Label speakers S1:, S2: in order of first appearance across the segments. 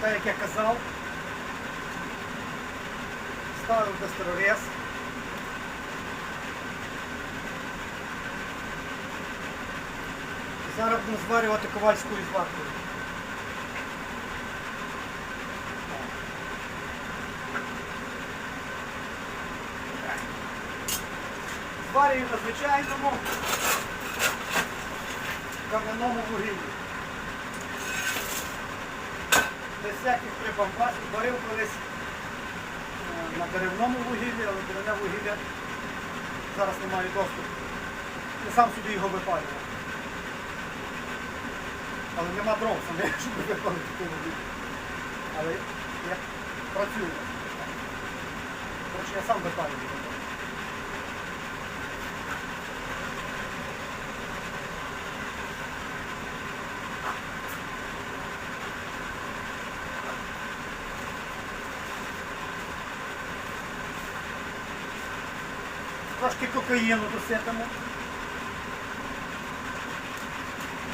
S1: Так як я казав, ставив дестерорез. І Зараз будемо зварювати ковальською зваркою. Зварюю на звичайному кам'яному вугіллі. Без всяких прибамбасів. Варив колись е, на деревному вугіллі, але деревне вугілля зараз не маю доступу. Я сам собі його випалював. Але нема дров саме, щоб випалити таке вугілля. Але я працюю. Коротше, я сам випалюю. Трошки кокаїну досипемо.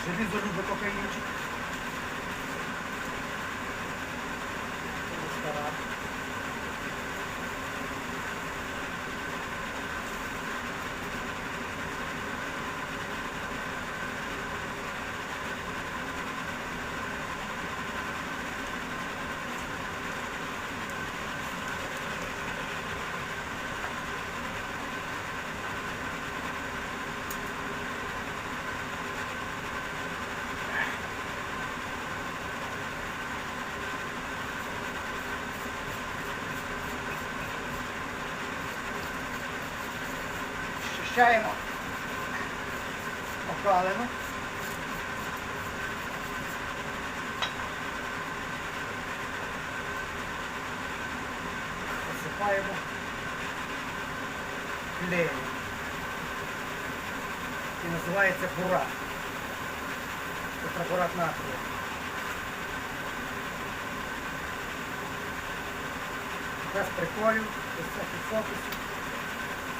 S1: Желізо любить кокаїнчик. Щищаємо окалину. Посипаємо клеєм. І називається бурат. Тетрабурат натрію. Без приколів, без всяких.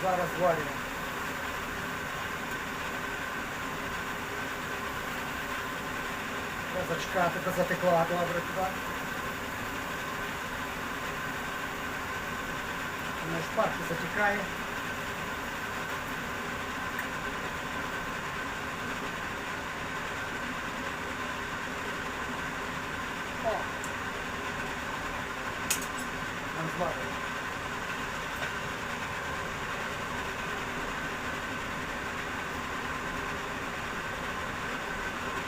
S1: Зараз зварюємо. Зачекати, бо затекла добре туди. Вона шпарки затікає. О! Там зварює.